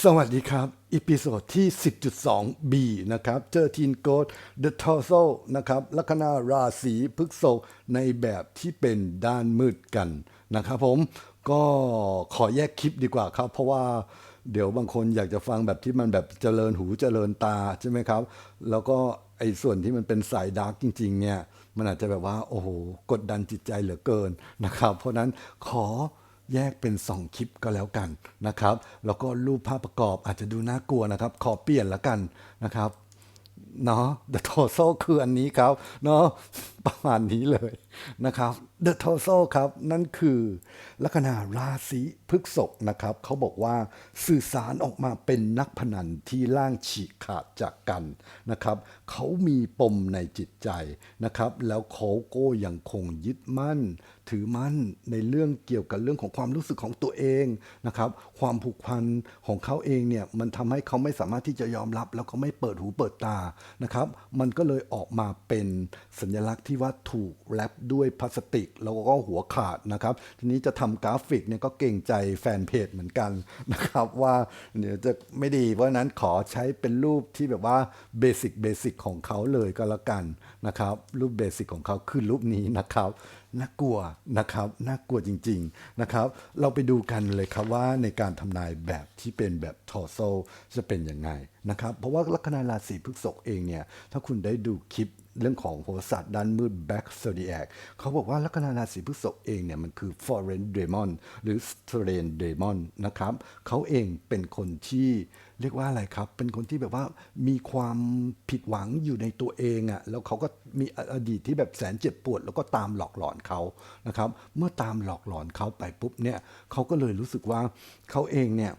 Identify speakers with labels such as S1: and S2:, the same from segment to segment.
S1: สวัสดีครับ อีพิโซดที่ 10.2 B นะครับเจอทีนโกด The Torso นะครับลัคนาราศีพฤกษภในแบบที่เป็นด้านมืดกันนะครับผมก็ขอแยกคลิปดีกว่าครับ เพราะว่าเดี๋ยวบางคนอยากจะฟังแบบที่มันแบบเจริญหูเจริญตาใช่ไหมครับ แล้วก็ไอ้ส่วนที่มันเป็นสายดาร์กจริง ๆ เนี่ย มันอาจจะแบบว่า โอ้โห กดดันจิตใจเหลือเกินนะครับ เพราะนั้นขอ แยกเป็น 2 คลิปก็แล้วกันนะครับ แล้วก็รูปภาพประกอบอาจจะดูน่ากลัวนะครับ ขอเปลี่ยนละกันนะครับเนาะ The Torso คืออันนี้ครับเนาะ ประมาณนี้เลยนะครับ The Torso ครับ นั่นคือลัคนาราศีพฤกษภนะครับเขาบอกว่าสื่อสารออกมาเป็นนักพนันที่ล่างฉีกขาดจากกันนะครับเขามีปมในจิตใจนะครับ แล้วเขาก็ยังคงยึดมั่น ถือมั่นในเรื่องเกี่ยวกับเรื่องของความรู้สึกของตัวเองนะครับ ความผูกพันของเขาเองเนี่ยมันทำให้เขาไม่สามารถที่จะยอมรับ แล้วก็ไม่เปิดหูเปิดตานะครับ มันก็เลยออกมาเป็นสัญลักษณ์ที่ว่าถูกแรปด้วยพลาสติก แล้วก็หัวขาดนะครับ ทีนี้จะทำกราฟิกเนี่ยก็เก่งใจแฟนเพจเหมือนกันนะครับว่าเดี๋ยวจะไม่ดี เพราะฉะนั้นขอใช้เป็นรูปที่แบบว่าเบสิกเบสิกของเขาเลยก็แล้วกันนะครับรูปเบสิกของเขาคือรูปนี้นะครับน่ากลัวนะครับน่ากลัวจริงๆนะครับ เราไปดูกันเลยครับว่าในการทำนายแบบที่เป็นแบบทอโซจะเป็นยังไงนะครับ เพราะว่าลัคนาราศีพฤษภเองเนี่ย ถ้าคุณได้ดูคลิป เรื่องของโหราศาสตร์ด้านมืด Back Zodiac เขาบอกว่าลัคนาราศีพฤษภเองเนี่ยมันคือ Foreign Demon หรือ Strange Demon นะครับเขาเองเป็นคนที่เรียกว่าอะไรครับ เป็นคนที่แบบว่ามีความผิดหวังอยู่ในตัวเองอะ่ะแล้วเขาก็มีอดีตที่แบบแสนเจ็บปวด แล้วก็ตามหลอกหลอนเขานะครับเมื่อตามหลอกหลอนเขาไปปุ๊บเนี่ยเขาก็เลยรู้สึกว่าเขาเองเนี่ย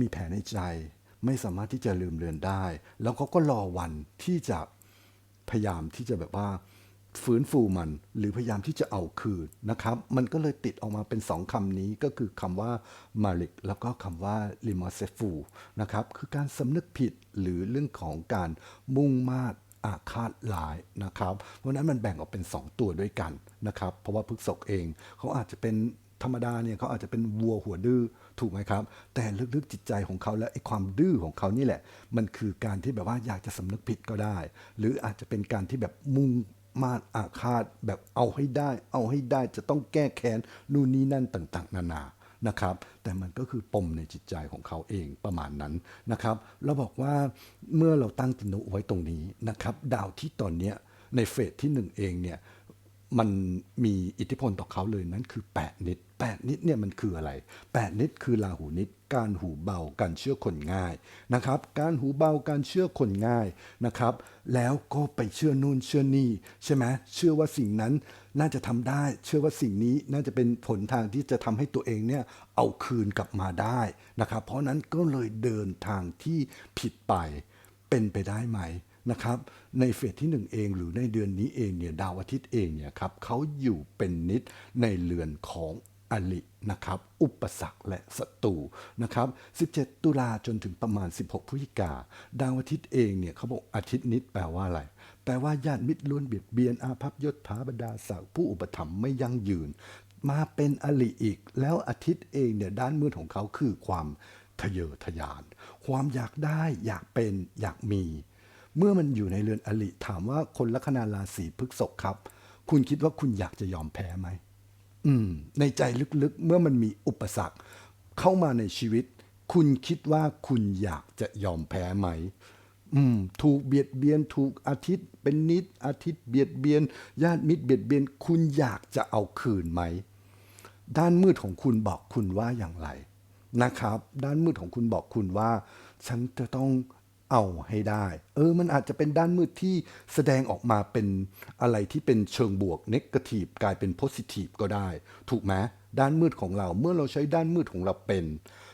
S1: มีแผลในใจไม่สามารถที่จะลืมเลือนได้ แล้วเขาก็รอวันที่จะ พยายามที่จะแบบว่าฟื้นฟูมัน หรือพยายามที่จะเอาคืนนะครับ มันก็เลยติดออกมาเป็นสองคำนี้ก็คือคำว่ามาลิกแล้วก็คำว่าลิมอเซฟูนะครับ คือการสำนึกผิดหรือเรื่องของการมุ่งมาดอาฆาตหลายนะครับ เพราะฉะนั้นมันแบ่งออกเป็น 2 ตัวด้วยกันนะครับ เพราะว่าพฤกษกเองเขาอาจจะเป็นธรรมดาเนี่ยเขาอาจจะเป็นวัวหัวดื้อ ถูกไหมครับ แต่ลึกๆจิตใจของเขาและไอ้ความดื้อของเขานี่แหละ มันคือการที่แบบว่าอยากจะสำนึกผิดก็ได้ หรืออาจจะเป็นการที่แบบมุ่งมาดอาฆาตแบบเอาให้ได้ เอาให้ได้จะต้องแก้แค้นนู่นนี่นั่นต่าง ๆ นานานะครับ แต่มันก็คือปมในจิตใจของเขาเองประมาณนั้นนะครับ เราบอกว่าเมื่อเราตั้งจินุไว้ตรงนี้นะครับ ดาวที่ตอนเนี้ยในเฟสที่หนึ่งเองเนี่ย มันมีอิทธิพลต่อเขาเลยนั่นคือ 8 นิด 8 นิดเนี่ยมันคืออะไร 8 นิดคือราหูนิด การหูเบาการเชื่อคนง่ายนะครับ การหูเบาการเชื่อคนง่ายนะครับ แล้วก็ไปเชื่อนู่นเชื่อนี่ใช่ไหมเชื่อว่าสิ่งนั้นน่าจะทำได้ เชื่อว่าสิ่งนี้น่าจะเป็นผลทางที่จะทำให้ตัวเองเนี่ยเอาคืนกลับมาได้นะครับ เพราะนั้นก็เลยเดินทางที่ผิดไปเป็นไปได้ไหม นะครับในเฟสที่หนึ่งเองหรือในเดือนนี้เองเนี่ยดาวอาทิตย์เองเนี่ยครับเขาอยู่เป็นนิดในเรือนของอลินะครับอุปสรรคและศัตรูนะครับ 17 ตุลาจนถึงประมาณ 16พฤศจิกาดาวอาทิตย์เองเนี่ยเขาบอกอาทิตย์นิดแปลว่าอะไร แปลว่าญาติมิตรล้วนเบียดเบียนอาภัพยศถาบรรดาศักดิ์ผู้อุปถัมภ์ไม่ยั่งยืน มาเป็นอลิอีก แล้วอาทิตย์เองเนี่ยด้านมืดของเขาคือความทะเยอทะยาน ความอยากได้อยากเป็นอยากมี เมื่อมันอยู่ในเรือนอลิถามว่าคนลัคนาราศีพฤกษภครับ คุณคิดว่าคุณอยากจะยอมแพ้ไหมอืม ในใจลึกๆ เมื่อมันมีอุปสรรค เข้ามาในชีวิต คุณคิดว่าคุณอยากจะยอมแพ้ไหม อืม ถูกเบียดเบียน ถูกอาทิตย์ เป็นนิดอาทิตย์เบียดเบียน ญาติมิตรเบียดเบียน คุณอยากจะเอาคืนไหม ด้านมืดของคุณบอกคุณว่าอย่างไรนะครับ ด้านมืดของคุณบอกคุณว่า ฉันจะต้อง เอาให้ได้ เออ มันอาจจะเป็นด้านมืดที่แสดงออกมาเป็นอะไรที่เป็นเชิงบวกเนกาทีฟกลายเป็นโพซิทีฟก็ได้ ถูกไหมด้านมืดของเรา เมื่อเราใช้ด้านมืดของเราเป็น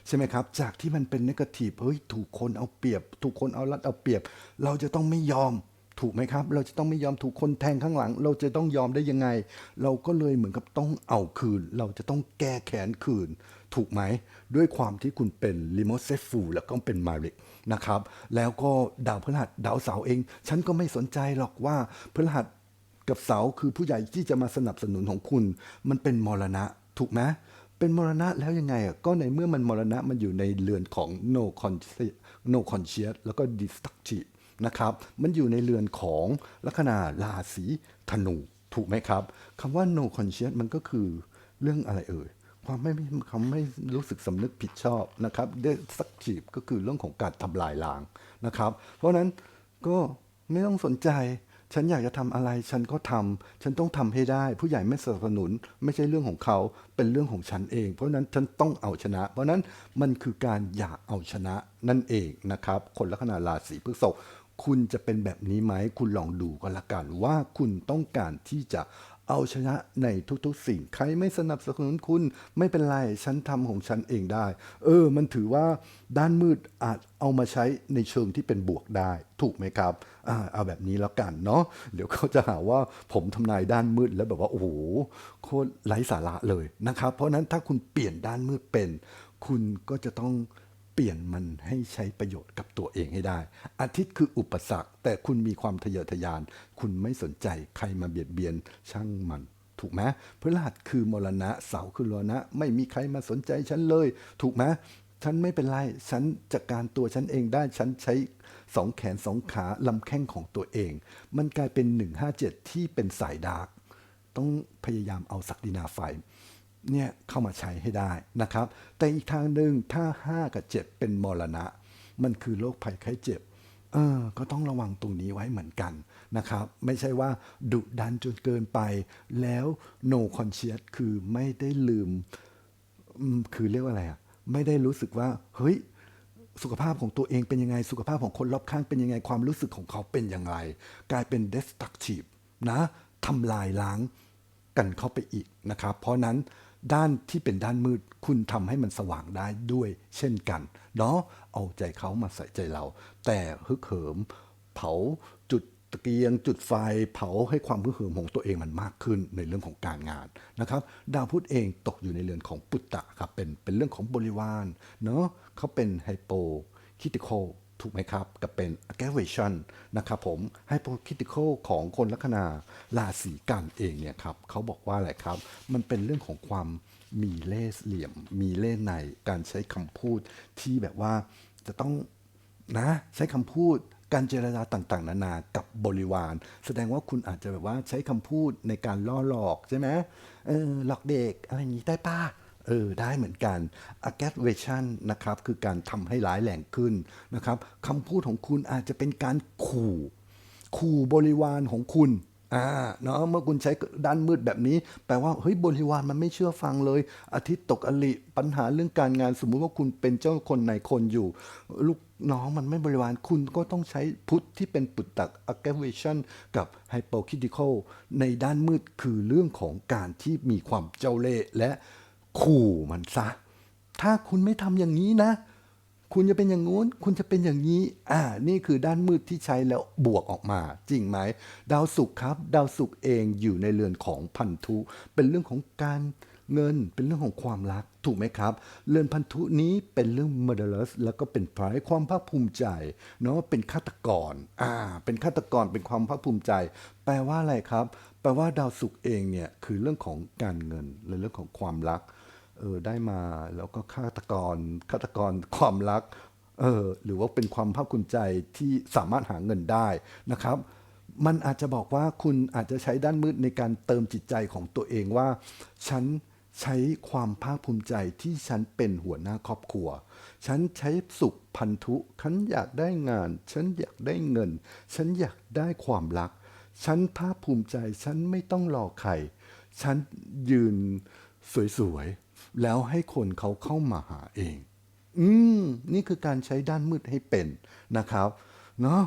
S1: ใช่ไหมครับ จากที่มันเป็นเนกาทีฟเฮ้ย ถูกคนเอาเปรียบ ถูกคนเอารัดเอาเปรียบ เราจะต้องไม่ยอม ถูกไหมครับ เราจะต้องไม่ยอมถูกคนแทงข้างหลัง เราจะต้องยอมได้ยังไง เราก็เลยเหมือนกับต้องเอาคืน เราจะต้องแก้แค้นคืน ถูกไหม ด้วยความที่คุณเป็นลิโมเซฟูแล้วก็เป็นมาริกนะครับ แล้วก็ดาวพฤหัสดาวเสาเอง ฉันก็ไม่สนใจหรอกว่าพฤหัสกับเสาคือผู้ใหญ่ที่จะมาสนับสนุนของคุณ มันเป็นมรณะถูกไหมเป็นมรณะแล้วยังไงอะก็ในเมื่อมันมรณะมันอยู่ในเรือนของ no conscious no conscious แล้วก็ destructive นะครับ มันอยู่ในเรือนของลัคนาราศีธนู ถูกไหมครับคำว่า no conscious มันก็คือเรื่องอะไรเอ่ย ความไม่ควาไม่รู้สึกสำนึกผิดชอบนะครับ destructive ก็คือเรื่องของการทำลายล้างนะครับ เพราะฉะนั้นก็ไม่ต้องสนใจ ฉันอยากจะทำอะไร ฉันก็ทำฉันต้องทำให้ได้ ผู้ใหญ่ไม่สนับสนุน ไม่ใช่เรื่องของเขา เป็นเรื่องของฉันเอง เพราะฉะนั้นฉันต้องเอาชนะ เพราะฉะนั้นมันคือการอยากเอาชนะนั่นเองนะครับ คนลัคนาราศีพฤษภคุณจะเป็นแบบนี้ไหม คุณลองดูก็แล้วกันว่าคุณต้องการที่จะ เอาชนะในทุกๆสิ่ง ใครไม่สนับสนุนคุณไม่เป็นไร ฉันทำของฉันเองได้ เออ มันถือว่าด้านมืดอาจเอามาใช้ในเชิงที่เป็นบวกได้ ถูกไหมครับอ่าเอาแบบนี้แล้วกันเนาะเดี๋ยวเขาจะหาว่าผมทำนายด้านมืดแล้วแบบว่า โอ้โหโคตรไร้สาระเลยนะครับ เพราะฉะนั้นถ้าคุณเปลี่ยนด้านมืดเป็น คุณก็จะต้อง เปลี่ยนมันให้ใช้ประโยชน์กับตัวเองให้ได้ อาทิตย์คืออุปสรรค แต่คุณมีความทะเยอทะยาน คุณไม่สนใจใครมาเบียดเบียนช่างมัน ถูกไหมพฤหัสคือมรณะเสาคือมรณะ ไม่มีใครมาสนใจฉันเลย ถูกไหมฉันไม่เป็นไร ฉันจัดการตัวฉันเองได้ ฉันใช้สองแขนสองขาลำแข้งของตัวเอง มันกลายเป็น 157 ที่เป็นสายดาร์ก ต้องพยายามเอาศักดินาไฟ เนี่ยเข้ามาใช้ให้ได้นะครับ แต่อีกทางหนึ่งถ้า 5 กับ 7 เป็นมรณะ มันคือโรคภัยไข้เจ็บเออก็ต้องระวังตรงนี้ไว้เหมือนกันนะครับ ไม่ใช่ว่าดุดันจนเกินไป แล้ว no conscious คือไม่ได้ลืม คือเรียกว่าอะไรอะ ไม่ได้รู้สึกว่า เฮ้ย สุขภาพของตัวเองเป็นยังไง สุขภาพของคนรอบข้างเป็นยังไง ความรู้สึกของเขาเป็นย่างไรกลายเป็น destructive นะทำลายล้างกันเข้าไปอีกนะครับ เพราะนั้น ด้านที่เป็นด้านมืด คุณทำให้มันสว่างได้ด้วยเช่นกันเนาะเอาใจเขามาใส่ใจเรา แต่ฮึกเหิม เผาจุดตะเกียง จุดไฟเผาให้ความฮึกเหิมของตัวเองมันมากขึ้นในเรื่องของการงานนะครับ ดาวพุธเองตกอยู่ในเรือนของปุตตะครับเป็นเป็นเรื่องของบริวารเนาะเขาเป็นไฮโปคิติคอล ถูกไหมครับ กับเป็น aggravation นะครับผม hypocritical ของคนลัคนาราศีกันเองเนี่ยครับเขาบอกว่าอะไรครับ มันเป็นเรื่องของความมีเล่ห์เหลี่ยม มีเล่ห์ในการใช้คำพูดที่แบบว่าจะต้องนะใช้คำพูดการเจรจาต่างๆ นานากับบริวาร แสดงว่าคุณอาจจะแบบว่าใช้คำพูดในการล่อหลอกใช่ไหมเออหลอกเด็กอะไรอย่างนี้ได้ป้า เออได้เหมือนกัน aggravation นะครับคือการทำให้ร้ายแรงขึ้นนะครับคำพูดของคุณอาจจะเป็นการขู่ขู่บริวารของคุณอ่าเนาะเมื่อคุณใช้ด้านมืดแบบนี้ แปลว่าเฮ้ยบริวารมันไม่เชื่อฟังเลย อาทิตย์ตกอลิปัญหาเรื่องการงานสมมุติว่าคุณเป็นเจ้าคนในายคนอยู่ ลูกน้องมันไม่บริวารคุณก็ต้องใช้พุทธที่เป็นปุตตัก aggravation กับ hypocritical ในด้านมืดคือเรื่องของการที่มีความเจ้าเล่ห์และ ขู่มันซะ ถ้าคุณไม่ทำอย่างนี้นะ คุณจะเป็นอย่างงู้น คุณจะเป็นอย่างนี้ อ่า นี่คือด้านมืดที่ใช้แล้วบวกออกมา จริงไหม ดาวศุกร์ครับ ดาวศุกร์เองอยู่ในเรือนของพันธุ เป็นเรื่องของการเงินเป็นเรื่องของความรักถูกไหมครับ เรือนพันธุนี้เป็นเรื่อง murderous แล้วก็เป็นพรายความภาคภูมิใจเนาะเป็นฆาตกรอ่าเป็นฆาตกรเป็นความภาคภูมิใจ แปลว่าอะไรครับ แปลว่าดาวศุกร์เองเนี่ยคือเรื่องของการเงินและเรื่องของความรัก เออได้มาแล้วก็ฆาตกรฆาตกรความรักเออหรือว่าเป็นความภาคภูมิใจที่สามารถหาเงินได้นะครับ มันอาจจะบอกว่าคุณอาจจะใช้ด้านมืดในการเติมจิตใจของตัวเองว่า ฉันใช้ความภาคภูมิใจที่ฉันเป็นหัวหน้าครอบครัว ฉันใช้สุขพันธุ ฉันอยากได้งาน ฉันอยากได้เงิน ฉันอยากได้ความรัก ฉันภาคภูมิใจ ฉันไม่ต้องรอใคร ฉันยืนสวยๆ แล้วให้คนเขาเข้ามาหาเอง อืม นี่คือการใช้ด้านมืดให้เป็นนะครับ เนาะ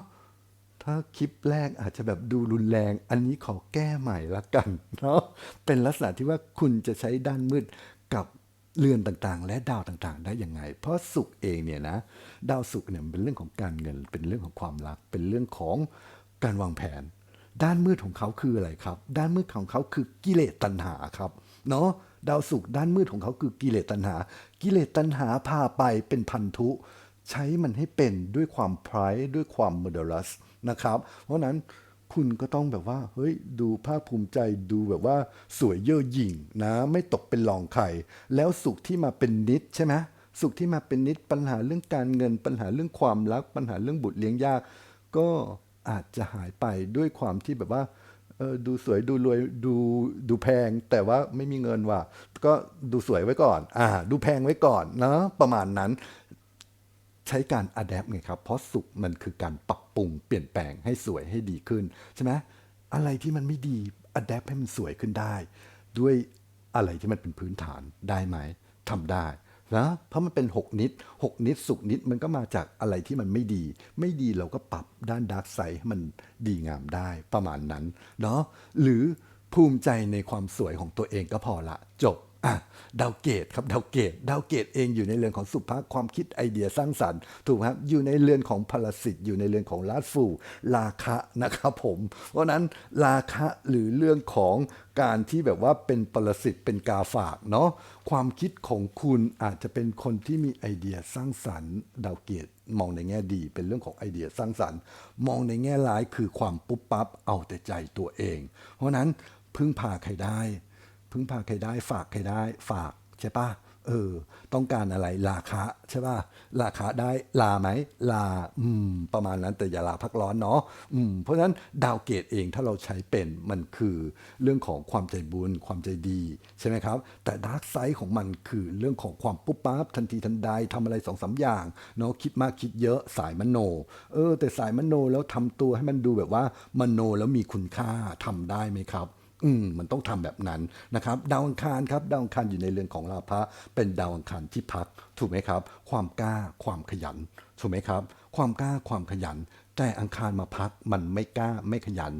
S1: ถ้าคลิปแรกอาจจะแบบดูรุนแรง อันนี้ขอแก้ใหม่ละกันเนาะเป็นลักษณะที่ว่าคุณจะใช้ด้านมืดกับเรือนต่างๆ และดาวต่างๆ ได้ยังไง เพราะสุขเองเนี่ยนะ ดาวสุขเนี่ยเป็นเรื่องของการเงิน เป็นเรื่องของความรัก เป็นเรื่องของการวางแผน ด้านมืดของเขาคืออะไรครับ ด้านมืดของเขาคือกิเลสตัณหาครับ เนาะ ดาวศุกร์ด้านมืดของเขาคือกิเลสตัณหา กิเลสตัณหาพาไปเป็นพันธุ ใช้มันให้เป็นด้วยความไพรายด้วยความ murderous นะครับ เพราะฉะนั้นคุณก็ต้องแบบว่า เฮ้ย ดูภาคภูมิใจดูแบบว่าสวยเย่อหยิ่งนะ ไม่ตกเป็นรองใครแล้วสุขที่มาเป็นนิดใช่ไหมสุขที่มาเป็นนิดปัญหาเรื่องการเงินปัญหาเรื่องความรัก ปัญหาเรื่องบุตรเลี้ยงยาก ก็อาจจะหายไปด้วยความที่แบบว่า เออดูสวยดูรวยดูดูแพง แต่ว่าไม่มีเงินว่ะก็ดูสวยไว้ก่อน อ่า ดูแพงไว้ก่อนเนาะประมาณนั้น ใช้การ adapt ไงครับ เพราะสุขมันคือการปรับปรุงเปลี่ยนแปลงให้สวยให้ดีขึ้น ใช่ไหมอะไรที่มันไม่ดี adapt ให้มันสวยขึ้นได้ ด้วยอะไรที่มันเป็นพื้นฐานได้ไหมทำได้ นะเพราะมันเป็น 6 นิด 6 นิดสุกนิดมันก็มาจากอะไรที่มันไม่ดี ไม่ดีเราก็ปรับด้านดาร์กไซด์ให้มันดีงามได้ประมาณนั้นเนาะหรือภูมิใจในความสวยของตัวเองก็พอละจบ ดาวเกตครับดาวเกตดาวเกตเองอยู่ในเรือนของสุภาพความคิดไอเดียสร้างสรรค์ถูกไหมครับอยู่ในเรือนของพลสิตอยู่ในเรือนของลาดฟูราคะนะครับผมเพราะนั้นราคะหรือเรื่องของการที่แบบว่าเป็นปรสิตเป็นกาฝากเนาะความคิดของคุณอาจจะเป็นคนที่มีไอเดียสร้างสรรค์ ดาวเกตมองในแง่ดีเป็นเรื่องของไอเดียสร้างสรรค์ มองในแง่ร้ายคือความปุ๊บปั๊บเอาแต่ใจตัวเอง เพราะนั้นพึ่งพาใครได้ พึ่งพาใครได้ ฝากใครได้ ฝากใช่ปะเออ ต้องการอะไรราคาใช่ปะราคาได้ลาไหมลาอืม ประมาณนั้นแต่อย่าลาพักร้อนเนาะอืมเพราะฉะนั้นดาวเกตเองถ้าเราใช้เป็นมันคือเรื่องของความใจบุญความใจดีใช่ไหมครับ แต่ดาร์กไซด์ของมันคือเรื่องของความปุ๊บปั๊บทันทีทันใดทำอะไรสองสามอย่างเนาะคิดมากคิดเยอะสายมโน เออ แต่สายมโนแล้วทำตัวให้มันดูแบบว่ามโนแล้วมีคุณค่าทำได้ไหมครับ อืมมันต้องทำแบบนั้นนะครับ ดาวอังคารครับ ดาวอังคารอยู่ในเรือนของราพะเป็นดาวอังคารที่พัก ถูกไหมครับ ความกล้าความขยัน ถูกไหมครับ ความกล้าความขยัน แต่อังคารมาพักมันไม่กล้าไม่ขยัน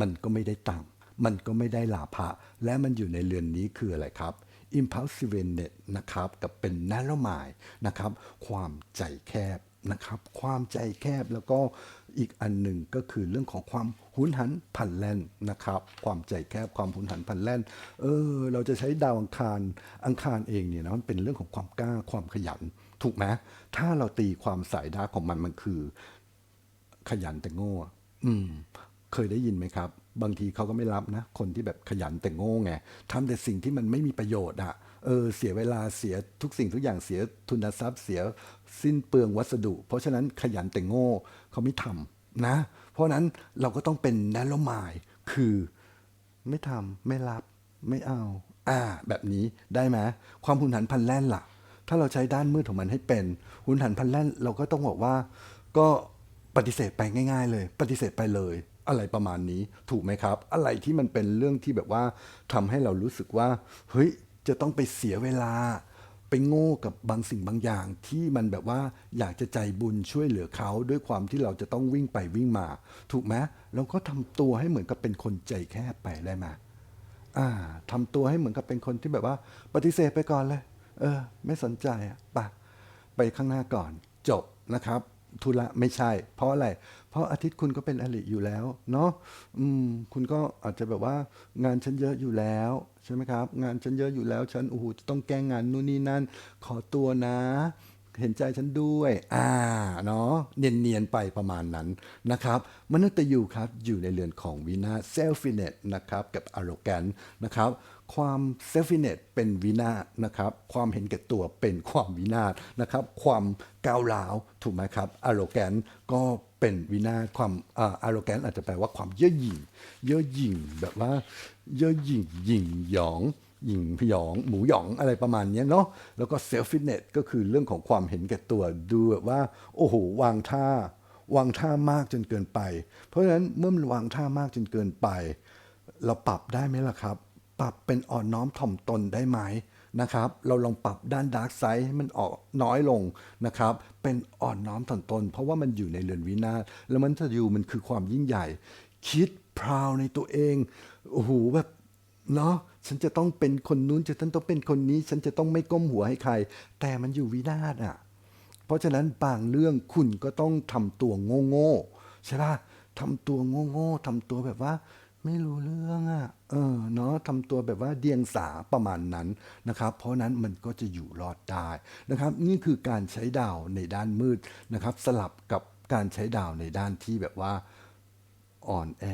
S1: มันก็ไม่ได้ตังมันก็ไม่ได้ลาภะและมันอยู่ในเรือนนี้คืออะไรครับ impulsiveness นะครับกับเป็น narrow mind นะครับ ความใจแคบนะครับ ความใจแคบแล้วก็อีกอันหนึ่งก็คือเรื่องของความ หุนหันพันแล่นนะครับ ความใจแคบความหุนหันพันแล่น เออ เราจะใช้ดาวอังคารอังคารเองเนี่ยนะมันเป็นเรื่องของความกล้าความขยัน ถูกไหมถ้าเราตีความสายดาร์ของมันมันคือ ขยันแต่โง่อืม เคยได้ยินไหมครับ บางทีเขาก็ไม่รับนะ คนที่แบบขยันแต่โง่ไงทำแต่สิ่งที่มันไม่มีประโยชน์อะเออเสียเวลาเสียทุกสิ่งทุกอย่างเสียทุนทรัพย์เสียสิ้นเปลืองวัสดุ เพราะฉะนั้นขยันแต่โง่เขาไม่ทำนะ เพราะนั้นเราก็ต้องเป็นนัลมายคือไม่ทำไม่รับ ไม่เอา อ่า แบบนี้ได้ไหมความหุนหันพันแล่นล่ะ ถ้าเราใช้ด้านมืดของมันให้เป็น หุนหันพันแล่นเราก็ต้องบอกว่า ก็ปฏิเสธไปง่าย ๆ เลย ปฏิเสธไปเลยอะไรประมาณนี้ถูกไหมครับ อะไรที่มันเป็นเรื่องที่แบบว่าทำให้เรารู้สึกว่า เฮ้ย จะต้องไปเสียเวลา ไปโง่กับบางสิ่งบางอย่าง ที่มันแบบว่าอยากจะใจบุญช่วยเหลือเขาด้วยความที่เราจะต้องวิ่งไปวิ่งมา ถูกไหมเราก็ทำตัวให้เหมือนกับเป็นคนใจแคบไปได้ไหมอ่าทำตัวให้เหมือนกับเป็นคนที่แบบว่า ปฏิเสธไปก่อนเลย เออ ไม่สนใจอะไปไปข้างหน้าก่อน จบนะครับ ทุละไม่ใช่ เพราะอะไร เพราะอาทิตย์คุณก็เป็นอริอยู่แล้ว เนาะอืมคุณก็อาจจะแบบว่างานฉันเยอะอยู่แล้วใช่ไหมครับ งานฉันเยอะอยู่แล้วฉันโอ้โหต้องแก้งานนู่นนี่นั่น ขอตัวนะ เห็นใจฉันด้วย อ่า เนาะ เนียน ๆ ไปประมาณนั้นนะครับ มนุษย์ยูครับ อยู่ในเรือนของวินาเซลฟินเนตนะครับ กับอารแกนนะครับ ความเซลฟินเนตเป็นวินานะครับ ความเห็นแก่ตัวเป็นความวินาศนะครับ ความก้าวร้าว ถูกไหมครับ อารแกนก็เป็นวินาความอารแกนอาจจะแปลว่าความเย่อหยิ่ง เย่อหยิ่งแบบว่า เย่อหยิ่งหยิ่งหยอง หญิงพยอง หมูหยองอะไรประมาณนี้เนาะแล้วก็เซลฟิเนสก็คือเรื่องของความเห็นแก่ตัวดูแบบว่า โอ้โห วางท่าวางท่ามากจนเกินไป เพราะฉะนั้นเมื่อมันวางท่ามากจนเกินไป เราปรับได้ไหมล่ะครับ ปรับเป็นอ่อนน้อมถ่อมตนได้ไหมนะครับเราลองปรับด้านดาร์กไซด์ให้มันออกน้อยลงนะครับเป็นอ่อนน้อมถ่อมตน เพราะว่ามันอยู่ในเรือนวินาศแล้วมันจะอยู่มันคือความยิ่งใหญ่ คิดพราวในตัวเองโอ้โหแบบเนาะ ฉันจะต้องเป็นคนนู้นจะฉันต้องเป็นคนนี้ ฉันจะต้องไม่ก้มหัวให้ใคร แต่มันอยู่วินาศอะ เพราะฉะนั้นบางเรื่องคุณก็ต้องทำตัวโง่ๆใช่ป่ะทำตัวโง่ๆทำตัวแบบว่า ไม่รู้เรื่องอะ เออเนาะทำตัวแบบว่าเดียงสาประมาณนั้นนะครับ เพราะนั้นมันก็จะอยู่รอดได้นะครับ นี่คือการใช้ดาวในด้านมืดนะครับ สลับกับการใช้ดาวในด้านที่แบบว่า อ่อนแอ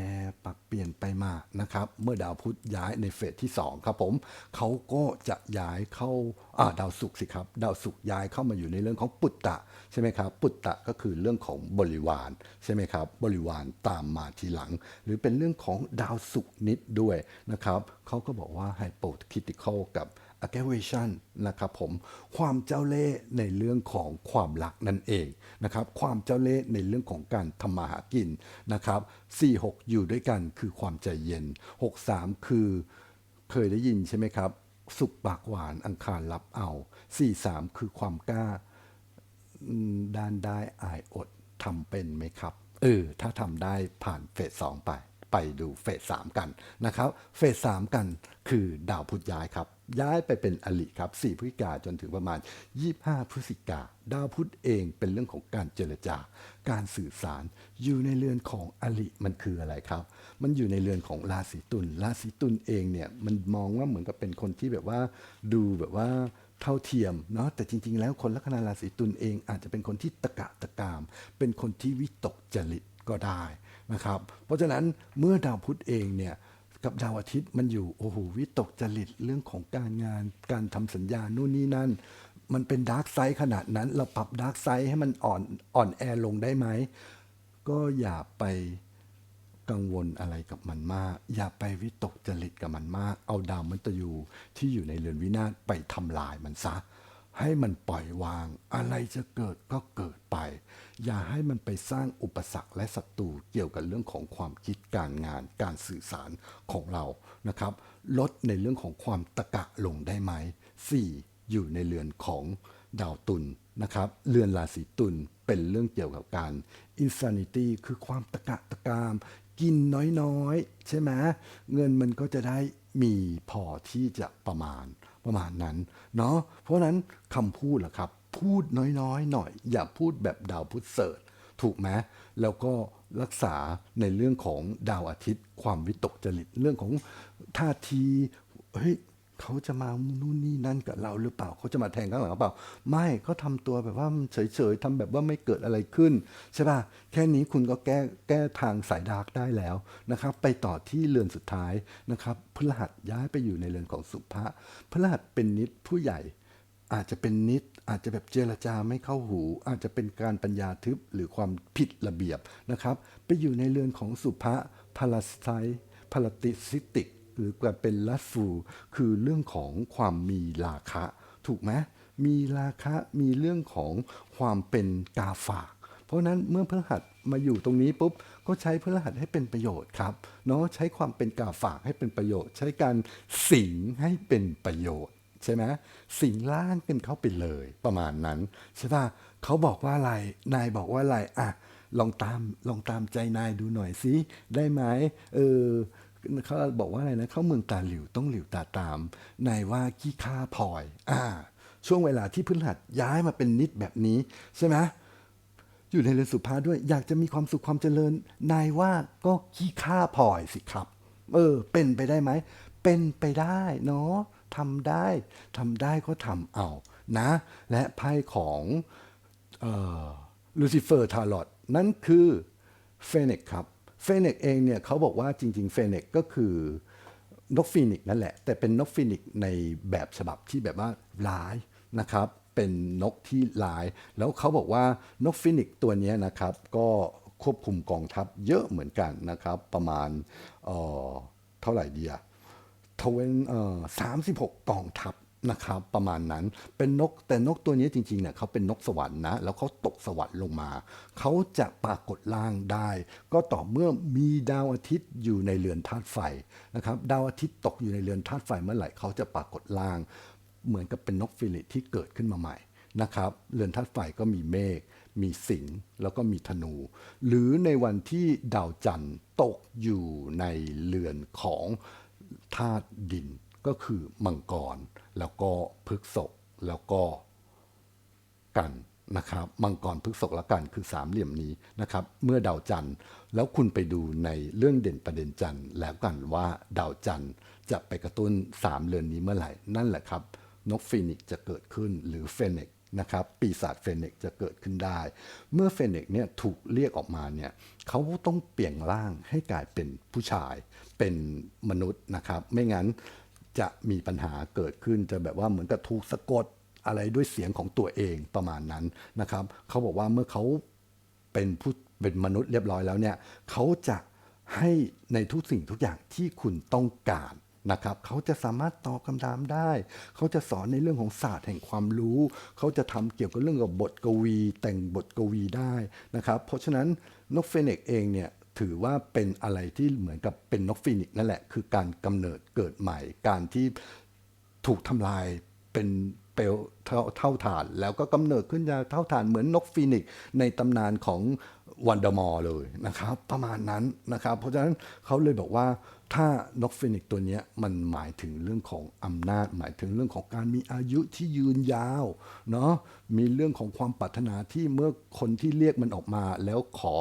S1: ปรับเปลี่ยนไปมานะครับ เมื่อดาวพุธย้ายในเฟสที่ 2 ครับผมเขาก็จะย้ายเข้าอ่าดาวศุกร์สิครับ ดาวศุกร์ย้ายเข้ามาอยู่ในเรื่องของปุตตะใช่ไหมครับ ปุตตะก็คือเรื่องของบริวารใช่ไหมครับ บริวารตามมาทีหลัง หรือเป็นเรื่องของดาวศุกร์นิดด้วยนะครับเขาก็บอกว่า hypothetical กับ aggravation นะครับผมความเจ้าเล่ห์ในเรื่องของความรักนั่นเองนะครับความเจ้าเล่ห์ในเรื่องของการทำมาหากินนะครับ46 อยู่ด้วยกันคือความใจเย็น 63 คือเคยได้ยินใช่ไหมครับ สุขปากหวานอังคารรับเอา 43 คือความกล้าด้านได้อายอดทำเป็นไหมครับเออถ้าทำได้ผ่านเฟสสองไปไปดูเฟสสามกันนะครับ เฟสสามกัน คือดาวพุธย้ายครับ ย้ายไปเป็นอลิครับ 4 พฤศจิกาจนถึงประมาณ 25 พฤศจิกา ดาวพุธเองเป็นเรื่องของการเจรจา การสื่อสาร อยู่ในเรือนของอลิมันคืออะไรครับ มันอยู่ในเรือนของราศีตุล ราศีตุลเองเนี่ยมันมองว่าเหมือนกับเป็นคนที่แบบว่าดูแบบว่าเท่าเทียมเนาะแต่จริง ๆ แล้วคนลัคนาราศีตุลเองอาจจะเป็นคนที่ตะกะตะกาม เป็นคนที่วิตกจริตก็ได้นะครับ เพราะฉะนั้นเมื่อดาวพุธเองเนี่ย กับดาวอาทิตย์มันอยู่ โอ้โหวิตกจริตเรื่องของการงานการทำสัญญานู่นนี่นั่น มันเป็นดาร์กไซด์ขนาดนั้น เราปรับดาร์กไซด์ให้มันอ่อนอ่อนแอลงได้ไหม ก็อย่าไปกังวลอะไรกับมันมาก อย่าไปวิตกจริตกับมันมาก เอาดาวมันตยูที่อยู่ในเรือนวินาศไปทำลายมันซะ ให้มันปล่อยวาง อะไรจะเกิดก็เกิดไป อย่าให้มันไปสร้างอุปสรรคและศัตรูเกี่ยวกับเรื่องของความคิดการงานการสื่อสารของเรานะครับ ลดในเรื่องของความตะกะลงได้ไหม 4. อยู่ในเรือนของดาวตุลนะครับ เรือนราศีตุลเป็นเรื่องเกี่ยวกับการ insanity คือความตะกะตะกาม กินน้อยๆ ใช่ไหมเงินมันก็จะได้มีพอที่จะประมาณ ประมาณนั้นเนาะเพราะนั้นคำพูดล่ะครับ พูดน้อยๆ หน่อย อย่าพูดแบบดาวพุธเสิร์ชถูกไหมแล้วก็รักษาในเรื่องของดาวอาทิตย์ ความวิตกจริตเรื่องของท่าทีเฮ้ย เขาจะมานู่นนี่นั่นกับเราหรือเปล่าเขาจะมาแทงข้างหลังหรือเปล่า ไม่ก็ทำตัวแบบว่าเฉยๆทำแบบว่าไม่เกิดอะไรขึ้นใช่ป่ะแค่นี้คุณก็แก้แก้ทางสายดาร์กได้แล้วนะครับ ไปต่อที่เรือนสุดท้ายนะครับพฤหัสย้ายไปอยู่ในเรือนของสุภะพฤหัสเป็นนิดผู้ใหญ่อาจจะเป็นนิดอาจจะแบบเจรจาไม่เข้าหู อาจจะเป็นการปัญญาทึบหรือความผิดระเบียบนะครับ ไปอยู่ในเรือนของสุภะพาราสไทพาราติซิติก หรือการเป็นลัสฟูคือเรื่องของความมีราคะ ถูกไหมมีราคะมีเรื่องของความเป็นกาฝาก เพราะนั้นเมื่อพฤหัสมาอยู่ตรงนี้ปุ๊บก็ใช้พฤหัสให้เป็นประโยชน์ครับเนาะใช้ความเป็นกาฝากให้เป็นประโยชน์ ใช้การสิงให้เป็นประโยชน์ใช่ไหมสิงล่างกันเข้าไปเลยประมาณนั้นใช่ป่ะเขาบอกว่าอะไรนายบอกว่าอะไรอะลองตามลองตามใจนายดูหน่อยสิได้ไหมเออ เขาบอกว่าอะไรนะเข้าเมืองตาหลิวต้องหลิวตาตามนายว่าขี้ข้าพลอยอ่าช่วงเวลาที่พฤหัสย้ายมาเป็นนิดแบบนี้ใช่ไหมอยู่ในเรือนสุภาด้วย อยากจะมีความสุขความเจริญ นายว่าก็ขี้ข้าพลอยสิครับ เออ เป็นไปได้ไหม เป็นไปได้เนาะทำได้ทำได้ก็ทำเอานะ และไพ่ของลูซิเฟอร์ทาร์ลอตนั่นคือเฟเนกครับ เฟเนกเองเนี่ยเขาบอกว่าจริง ๆ เฟเนกก็คือนกฟีนิกนั่นแหละ แต่เป็นนกฟีนิกในแบบฉบับที่แบบว่าร้ายนะครับ เป็นนกที่ร้าย แล้วเขาบอกว่านกฟีนิกตัวนี้นะครับ ก็ควบคุมกองทัพเยอะเหมือนกันนะครับ ประมาณเอ่อเท่าไหร่ดีอะทเวนเอ่อสามสิบหกกองทัพ นะครับประมาณนั้นเป็นนกแต่นกตัวนี้จริงๆเนี่ยเขาเป็นนกสวรรค์นะแล้วเขาตกสวรรค์ลงมา เขาจะปรากฏร่างได้ ก็ต่อเมื่อมีดาวอาทิตย์อยู่ในเรือนธาตุไฟนะครับดาวอาทิตย์ตกอยู่ในเรือนธาตุไฟเมื่อไหร่เขาจะปรากฏร่าง เหมือนกับเป็นนกฟิลิปที่เกิดขึ้นมาใหม่นะครับเรือนธาตุไฟก็มีเมฆมีสิงแล้วก็มีธนู หรือในวันที่ดาวจันทร์ตกอยู่ในเรือนของธาตุดิน ก็คือมังกร แล้วก็พฤกษกแล้วก็กันนะครับมังกรพฤกษกและกันคือสามเหลี่ยมนี้นะครับเมื่อดาวจันทร์แล้วคุณไปดูในเรื่องเด่นประเด็นจันทร์แล้วกันว่าดาวจันทร์จะไปกระตุ้นสามเรือนนี้เมื่อไหร่ นั่นแหละครับนกฟีนิกซ์จะเกิดขึ้นหรือเฟเนกซ์นะครับปีศาจเฟนิกซ์จะเกิดขึ้นได้ เมื่อเฟนิกซ์เนี่ยถูกเรียกออกมาเนี่ยเขาต้องเปลี่ยนร่างให้กลายเป็นผู้ชายเป็นมนุษย์นะครับ ไม่งั้น จะมีปัญหาเกิดขึ้นจะแบบว่าเหมือนกับถูกสะกดอะไรด้วยเสียงของตัวเองประมาณนั้นนะครับเขาบอกว่าเมื่อเขาเป็นผู้เป็นมนุษย์เรียบร้อยแล้วเนี่ยเขาจะให้ในทุกสิ่งทุกอย่างที่คุณต้องการนะครับเขาจะสามารถตอบคำถามได้ เขาจะสอนในเรื่องของศาสตร์แห่งความรู้ เขาจะทำเกี่ยวกับเรื่องกับบทกวี แต่งบทกวีได้นะครับ เพราะฉะนั้นนกเฟนิกซ์เองเนี่ย ถือว่าเป็นอะไรที่เหมือนกับเป็นนกฟีนิกซ์นั่นแหละ คือการกำเนิดเกิดใหม่ การที่ถูกทำลายเป็นเปลวเท่าเท่าฐาน แล้วก็กำเนิดขึ้นจากเท่าฐานเหมือนนกฟีนิกซ์ในตำนานของวันเดอร์มอร์เลยนะครับประมาณนั้นนะครับ เพราะฉะนั้นเขาเลยบอกว่าถ้านกฟีนิกซ์ตัวเนี้ยมันหมายถึงเรื่องของอำนาจ หมายถึงเรื่องของการมีอายุที่ยืนยาวเนาะมีเรื่องของความปรารถนาที่เมื่อคนที่เรียกมันออกมาแล้วขอ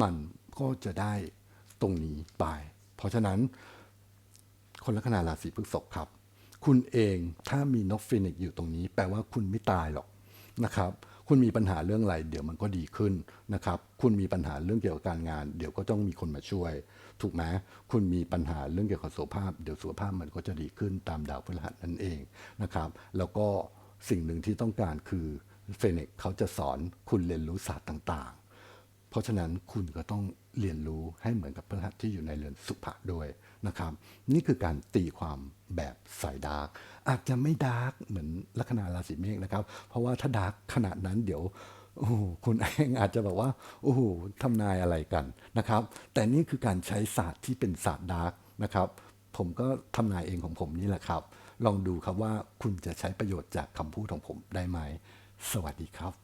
S1: มัน ก็จะได้ตรงนี้ไป เพราะฉะนั้น คนลัคนาราศีพฤษภครับ คุณเองถ้ามีนกฟินิกซ์อยู่ตรงนี้ แปลว่าคุณไม่ตายหรอกนะครับ คุณมีปัญหาเรื่องอะไร เดี๋ยวมันก็ดีขึ้นนะครับ คุณมีปัญหาเรื่องเกี่ยวกับการงาน เดี๋ยวก็ต้องมีคนมาช่วย ถูกไหมคุณมีปัญหาเรื่องเกี่ยวกับสุขภาพ เดี๋ยวสุขภาพมันก็จะดีขึ้นตามดาวพฤหัสนั่นเองนะครับ แล้วก็สิ่งหนึ่งที่ต้องการคือเฟนิกซ์เขาจะสอนคุณเรียนรู้ศาสตร์ต่างๆ เพราะฉะนั้นคุณก็ต้องเรียนรู้ให้เหมือนกับพฤหัสที่อยู่ในเรือนสุภะด้วยนะครับ นี่คือการตีความแบบสายดาร์กอาจจะไม่ดาร์กเหมือนลัคนาราศีเมษนะครับ เพราะว่าถ้าดาร์กขนาดนั้นเดี๋ยวโอ้คุณเองอาจจะแบบว่า โอ้โหทำนายอะไรกันนะครับ แต่นี่คือการใช้ศาสตร์ที่เป็นศาสตร์ดาร์กนะครับ ผมก็ทำนายเองของผมนี่แหละครับ ลองดูครับว่าคุณจะใช้ประโยชน์จากคำพูดของผมได้ไหม สวัสดีครับ